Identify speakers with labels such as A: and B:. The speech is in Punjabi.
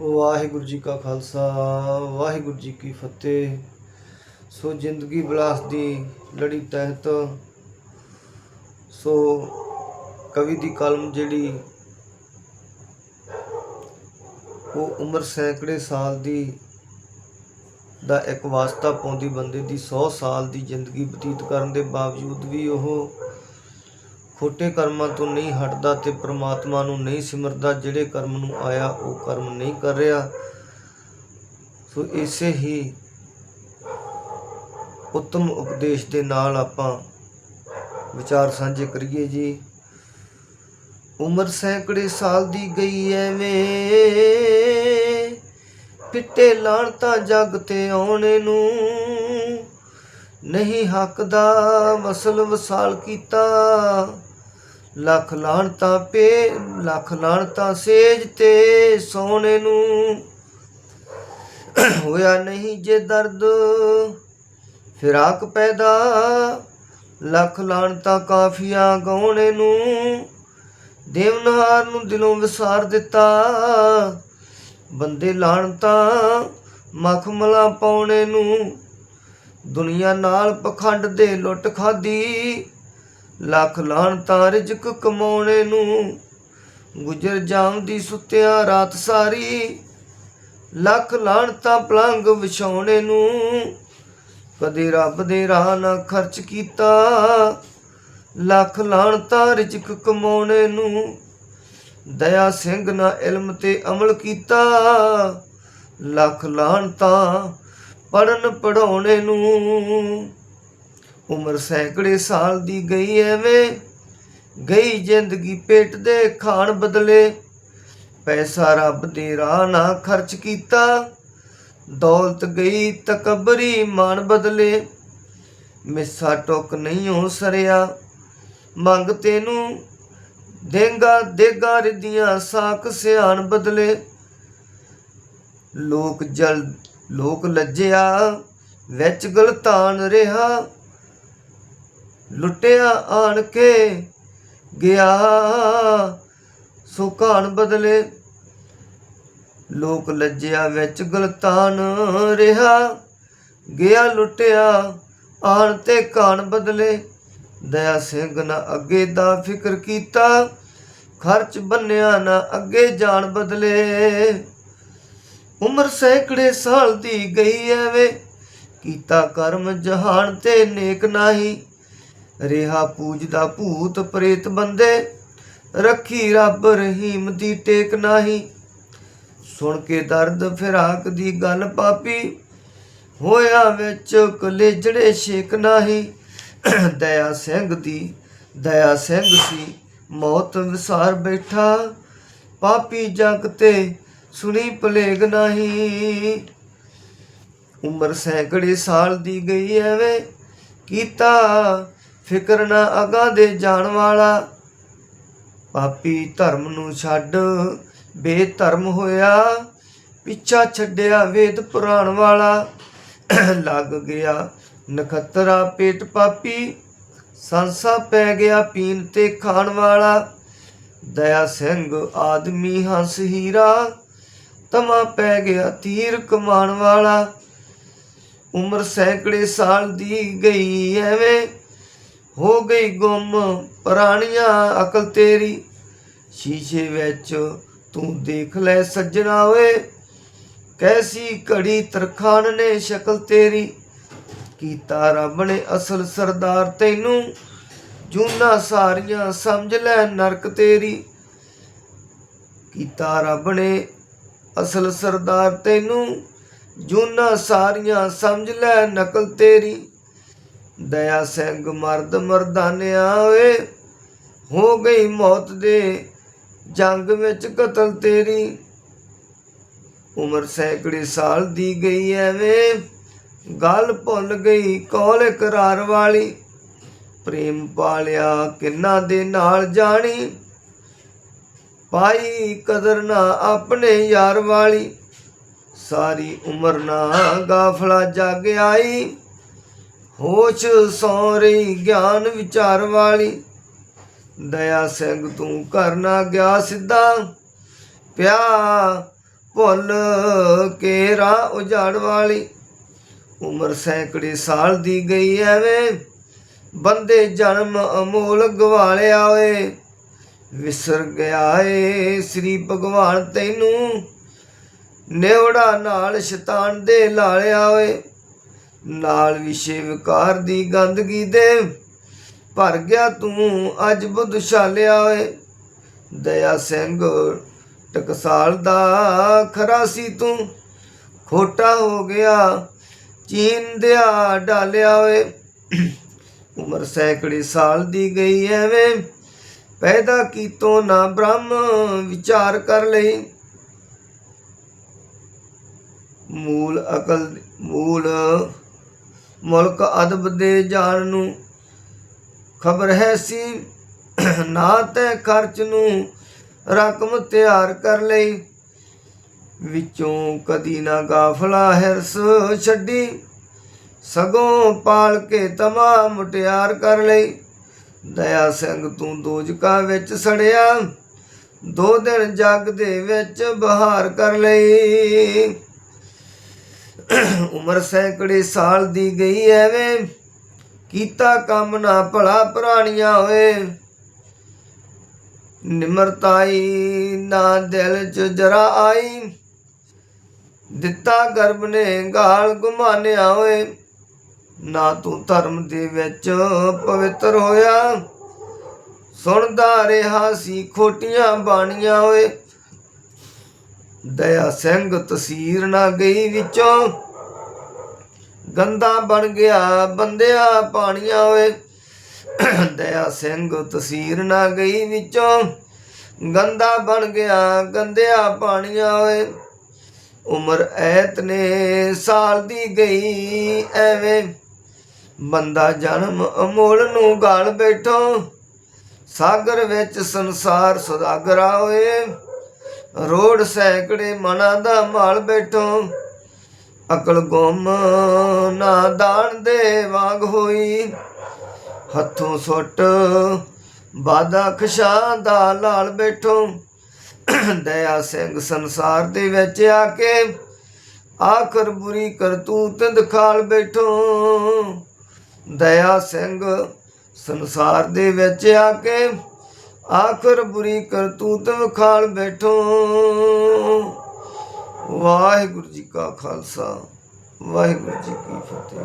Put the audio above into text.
A: ਵਾਹਿਗੁਰੂ ਜੀ ਕਾ ਖਾਲਸਾ, ਵਾਹਿਗੁਰੂ ਜੀ ਕੀ ਫਤਿਹ। ਸੋ ਜ਼ਿੰਦਗੀ ਬਲਾਸ ਦੀ ਲੜੀ ਤਹਿਤ, ਸੋ ਕਵੀ ਦੀ ਕਲਮ ਜਿਹੜੀ, ਉਹ ਉਮਰ ਸੈਂਕੜੇ ਸਾਲ ਦੀ, ਦਾ ਇੱਕ ਵਾਸਤਾ ਪਾਉਂਦੀ ਬੰਦੇ ਦੀ 100 ਸਾਲ ਦੀ ਜ਼ਿੰਦਗੀ ਬਤੀਤ ਕਰਨ ਦੇ ਬਾਵਜੂਦ ਵੀ ਉਹ ਖੋਟੇ ਕਰਮਾਂ ਤੋਂ ਨਹੀਂ ਹਟਦਾ ਤੇ ਪ੍ਰਮਾਤਮਾ ਨੂੰ ਨਹੀਂ ਸਿਮਰਦਾ, ਜਿਹੜੇ ਕਰਮ ਨੂੰ ਆਇਆ ਉਹ ਕਰਮ ਨਹੀਂ ਕਰ ਰਿਹਾ। ਸੋ ਇਸੇ ਹੀ ਉੱਤਮ ਉਪਦੇਸ਼ ਦੇ ਨਾਲ ਆਪਾਂ ਵਿਚਾਰ ਸਾਂਝੇ ਕਰੀਏ ਜੀ। ਉਮਰ ਸੈਂਕੜੇ ਸਾਲ ਦੀ ਗਈ ਐਵੇਂ, ਪਿੱਟੇ ਲਾਣ ਤਾਂ ਜੱਗ ਤੇ ਆਉਣੇ ਨੂੰ ਨਹੀਂ ਹੱਕ ਦਾ ਵਸਲ ਵਸਾਲ ਕੀਤਾ। ਲੱਖ ਲਾਣ ਤਾਂ ਪੇ, ਲੱਖ ਲਾਣ ਤਾਂ ਸੇਜ ਤੇ ਸੋਨੇ ਨੂੰ। ਹੋਇਆ ਨਹੀਂ ਜੇ ਦਰਦ ਫਿਰਾਕ ਪੈਦਾ। ਲੱਖ ਲਾਣ ਤਾਂ ਕਾਫੀਆਂ ਗਾਉਣੇ ਨੂੰ ਦੇਵਨਹਾਰ ਨੂੰ ਦਿਲੋਂ ਵਿਸਾਰ ਦਿੱਤਾ। ਬੰਦੇ ਲਾਣ ਤਾਂ ਮਖਮਲਾ ਪਾਉਣੇ ਨੂੰ, ਦੁਨੀਆ ਨਾਲ ਪਖੰਡ ਦੇ ਲੁੱਟ ਖਾਦੀ ਲੱਖ ਲਾਣ ਤਾਂ ਰਿਜਕ ਕਮਾਉਣੇ ਨੂੰ ਗੁਜਰ ਜਾਮਦੀ ਸੁੱਤਿਆਂ ਰਾਤ ਸਾਰੀ। ਲੱਖ ਲਾਣ ਤਾਂ ਪਲੰਗ ਵਿਛਾਉਣੇ ਨੂੰ ਕਦੇ ਰੱਬ ਦੇ ਰਾਹ ਨਾ ਖਰਚ ਕੀਤਾ। ਲੱਖ ਲਾਣ ਤਾਂ ਰਿਜਕ ਕਮਾਉਣੇ ਨੂੰ ਦਇਆ ਸਿੰਘ ਨਾ ਇਲਮ ਤੇ ਅਮਲ ਕੀਤਾ। ਲੱਖ ਲਾਣ ਤਾਂ ਪੜਨ ਪੜਾਉਣੇ ਨੂੰ ਉਮਰ ਸੈਂਕੜੇ ਸਾਲ ਦੀ ਗਈ ਐਵੇਂ, ਗਈ ਜ਼ਿੰਦਗੀ ਪੇਟ ਦੇ ਖਾਣ ਬਦਲੇ। ਪੈਸਾ ਰੱਬ ਦੇ ਰਾਹ ਨਾ ਖਰਚ ਕੀਤਾ, ਦੌਲਤ ਗਈ ਤਕਬਰੀ ਮਾਨ ਬਦਲੇ। ਮਿੱਸਾ ਟੁੱਕ ਨਹੀਂ ਹੋ ਸਰਿਆ, ਮੰਗ ਤੈਨੂੰ ਦੇਂਗਾ ਦੇਗਾ ਰਿੱਧੀਆਂ ਸਾਖ ਸਿਆਣ ਬਦਲੇ। ਲੋਕ ਜਲ, ਲੋਕ ਲੱਜਿਆ, ਵਿੱਚ ਗਲਤਾਨ ਰਿਹਾ। ਲੁੱਟਿਆ ਆਣ ਕੇ ਗਿਆ। ਸੁਕਾਨ ਬਦਲੇ ਲੋਕ ਲੱਜਿਆ ਵਿੱਚ ਗਲਤਾਨ ਰਿਹਾ। ਗਿਆ ਲੁੱਟਿਆ ਆਣ ਤੇ ਕਾਨ ਬਦਲੇ। ਦਇਆ ਸਿੰਘ ਨਾ ਅੱਗੇ ਦਾ ਫਿਕਰ ਕੀਤਾ। ਖਰਚ ਬੰਨਿਆ ਨਾ ਅੱਗੇ ਜਾਣ ਬਦਲੇ। ਉਮਰ ਸੈਂਕੜੇ ਸਾਲ ਦੀ ਗਈ ਐਵੇਂ। ਕੀਤਾ ਕਰਮ ਜਹਾਨ ਤੇ ਨੇਕ ਨਾਹੀ। ਰਿਹਾ ਪੂਜਦਾ ਭੂਤ ਪ੍ਰੇਤ ਬੰਦੇ, ਰੱਖੀ ਰੱਬ ਰਹੀਮ ਦੀ ਟੇਕ ਨਾਹੀ। ਸੁਣ ਕੇ ਦਰਦ ਫਿਰਾਕ ਦੀ ਗੱਲ ਪਾਪੀ, ਹੋਇਆ ਵਿੱਚ ਕਲੇਜੜੇ ਛੇਕ ਨਾਹੀ। ਦਇਆ ਸਿੰਘ ਦੀ, ਦਇਆ ਸਿੰਘ ਸੀ, ਮੌਤ ਵਿਸਾਰ ਬੈਠਾ। ਪਾਪੀ ਜਗ ਤੇ ਸੁਣੀ ਪਲੇਗ ਨਹੀਂ। ਉਮਰ ਸੈਂਕੜੇ ਸਾਲ ਦੀ ਗਈ ਐਵੇਂ ਕੀਤਾ ਫਿਕਰ ਨਾ ਅਗਾ ਦੇ ਜਾਣ ਵਾਲਾ। ਪਾਪੀ ਧਰਮ ਨੂੰ ਛੱਡ, ਬੇਧਰਮ ਹੋਇਆ। ਪਿੱਛਾ ਛੱਡਿਆ ਵੇਦ ਪੁਰਾਣ ਵਾਲਾ। ਲੱਗ ਗਿਆ ਨਖਤਰਾ ਪੇਟ ਪਾਪੀ। ਸੰਸਾ ਪੈ ਗਿਆ ਪੀਣ ਤੇ ਖਾਣ ਵਾਲਾ। ਦਇਆ ਸਿੰਘ ਆਦਮੀ ਹੰਸ ਹੀਰਾ। ਤਮਾ ਪੈ ਗਿਆ ਤੀਰ ਕਮਾਣ ਵਾਲਾ। ਉਮਰ ਸੈਂਕੜੇ ਸਾਲ ਦੀ ਗਈ ਐਵੇਂ ਹੋ ਗਈ ਗੁੰਮ, ਪੁਰਾਣੀਆਂ, ਅਕਲ ਤੇਰੀ। ਸ਼ੀਸ਼ੇ ਵਿੱਚ ਤੂੰ ਦੇਖ ਲੈ ਸੱਜਣਾ ਓਏ, ਕੈਸੀ ਘੜੀ ਤਰਖਾਨ ਨੇ ਸ਼ਕਲ ਤੇਰੀ। ਕੀਤਾ ਰੱਬ ਨੇ ਅਸਲ ਸਰਦਾਰ ਤੈਨੂੰ, ਜੂਨਾ ਸਾਰੀਆਂ ਸਮਝ ਲੈ ਨਰਕ ਤੇਰੀ। ਕੀਤਾ ਰੱਬ ਨੇ ਅਸਲ ਸਰਦਾਰ ਤੈਨੂੰ, ਜੂਨਾ ਸਾਰੀਆਂ ਸਮਝ ਲੈ ਨਕਲ ਤੇਰੀ। ਦਇਆ ਸਿੰਘ ਮਰਦ ਮਰਦਾਨਿਆ ਓਏ ਹੋ ਗਈ ਮੌਤ ਦੇ ਜੰਗ ਵਿੱਚ ਕਤਲ ਤੇਰੀ। ਉਮਰ ਸੈਂਕੜੇ ਸਾਲ ਦੀ ਗਈ ਐਵੇਂ ਗੱਲ ਭੁੱਲ ਗਈ ਕੌਲ ਇਕਰਾਰ ਵਾਲੀ। ਪ੍ਰੇਮ ਪਾਲਿਆ ਕਿੰਨਾ ਦੇ ਨਾਲ ਜਾਣੀ, ਪਾਈ ਕਦਰ ਨਾ ਆਪਣੇ ਯਾਰ ਵਾਲੀ। ਸਾਰੀ ਉਮਰ ਨਾ ਗਾਫਲਾ ਜਾਗ ਆਈ। ਹੋਸ਼ ਸੌ ਰਹੀ, ਗਿਆਨ ਵਿਚਾਰ ਵਾਲੀ। ਦਇਆ ਸਿੰਘ, ਤੂੰ ਕਰਨਾ ਗਿਆ ਸਿੱਧਾ। ਪਿਆ ਭੁੱਲ ਕੇ ਰਾਹ ਉਜਾੜ ਵਾਲੀ। ਉਮਰ ਸੈਂਕੜੇ ਸਾਲ ਦੀ ਗਈ ਐਵੇਂ। ਬੰਦੇ ਜਨਮ ਅਮੋਲ ਗਵਾਲਿਆ ਓਏ। ਵਿਸਰ ਗਿਆ ਏ ਸ੍ਰੀ ਭਗਵਾਨ ਤੈਨੂੰ। ਨਿਉੜਾ ਨਾਲ ਸ਼ੈਤਾਨ ਦੇ ਲਾਲਿਆ ਓਏ। ਨਾਲ ਵਿਸ਼ੇ ਵਿਕਾਰ ਦੀ ਗੰਦਗੀ ਦੇ ਭਰ ਗਿਆ ਤੂੰ, ਅੱਜ ਬੁੱਧ ਛਾਲਿਆ ਓਏ। ਦਇਆ ਸਿੰਘ ਟਕਸਾਲ ਦਾ ਖਰਾ ਸੀ ਤੂੰ, ਖੋਟਾ ਹੋ ਗਿਆ ਚੀਂਦਿਆ ਡਾਲਿਆ ਓਏ। ਉਮਰ ਸੈਂਕੜੇ ਸਾਲ ਦੀ ਗਈ ਐਵੇਂ, ਪੈਦਾ ਕੀਤੋ ਨਾ ਬ੍ਰਹਮ ਵਿਚਾਰ ਕਰ ਲਈ। ਮੂਲ ਅਕਲ, ਮੂਲ ਮੁਲਕ ਅਦਬ ਦੇ ਜਾਣ ਨੂੰ। ਖਬਰ ਹੈ ਸੀ, ਨਾ ਤੈ ਖਰਚ ਨੂੰ ਰਕਮ ਤਿਆਰ ਕਰ ਲਈ। ਵਿੱਚੋਂ ਕਦੀ ਨਾ ਗਾਫਲਾ ਹਿਰਸ ਛੱਡੀ। ਸਗੋਂ ਪਾਲ ਕੇ ਤਮਾ ਮੁਟਿਆਰ ਕਰ ਲਈ। ਦਇਆ ਸਿੰਘ ਤੂੰ ਦੋਜਕਾ ਵਿੱਚ ਸੜਿਆ। ਦੋ ਦਿਨ ਜੱਗ ਦੇ ਵਿੱਚ ਬਹਾਰ ਕਰ ਲਈ। ਉਮਰ ਸੈਂਕੜੇ ਸਾਲ ਦੀ ਗਈ ਐਵੇਂ, ਕੀਤਾ ਕੰਮ ਨਾ ਭਲਾ ਪੁਰਾਣੀਆਂ ਹੋਏ ਨਿਮਰਤਾਈ ਨਾ ਦਿਲ ਚ ਜਰਾ ਆਈ, ਦਿੱਤਾ ਗਰਬ ਨੇ ਗਾਲ ਗੁਮਾਨਿਆ ਹੋਏ। ਨਾ ਤੂੰ ਧਰਮ ਦੇ ਵਿੱਚ ਪਵਿੱਤਰ ਹੋਇਆ, ਸੁਣਦਾ ਰਿਹਾ ਸੀ ਖੋਟੀਆਂ ਬਾਣੀਆਂ ਹੋਏ। ਦਇਆ ਸਿੰਘ ਤਸੀਰ ਨਾ ਗਈ ਵਿੱਚੋਂ। ਗੰਦਾ ਬਣ ਗਿਆ, ਬੰਦਿਆ ਪਾਣੀਆਂ ਹੋਏ ਦਇਆ ਸਿੰਘ ਤਸੀਰ ਨਾ ਗਈ ਵਿੱਚੋਂ। ਗੰਦਾ ਬਣ ਗਿਆ, ਗੰਦਿਆ ਪਾਣੀਆਂ ਓਏ। ਉਮਰ ਐਤ ਨੇ ਸਾਲ ਦੀ ਗਈ ਐਵੇਂ। ਬੰਦਾ ਜਨਮ ਅਮੋਲ ਨੂੰ ਗਾਲ ਬੈਠੋ। ਸਾਗਰ ਵਿੱਚ ਸੰਸਾਰ ਸੁਦਾਗਰਾ ਹੋਏ ਰੋੜ ਸੈਂਕੜੇ ਮਨਾਂ ਦਾ ਮਾਲ ਬੈਠੋ। ਅਕਲ ਗੁੰਮ ਨਾ ਦਾਣ ਦੇ ਵਾਂਗ ਹੋਈ। ਹੱਥੋਂ ਸੁੱਟ ਬਾਦਾ ਖਸ਼ਾਂ ਦਾ ਲਾਲ ਬੈਠੋ। ਦਇਆ ਸਿੰਘ ਸੰਸਾਰ ਦੇ ਵਿੱਚ ਆ ਕੇ ਆਖਰ ਬੁਰੀ ਕਰਤੂਤ ਦਿਖਾਲ ਬੈਠੋ। ਦਇਆ ਸਿੰਘ ਸੰਸਾਰ ਦੇ ਵਿੱਚ ਆ ਕੇ ਆਖਰ ਬੁਰੀ ਕਰਤੂਤ ਖਾਲ ਬੈਠੋ। ਵਾਹਿਗੁਰੂ ਜੀ ਕਾ ਖਾਲਸਾ ਵਾਹਿਗੁਰੂ ਜੀ ਕੀ ਫਤਿਹ।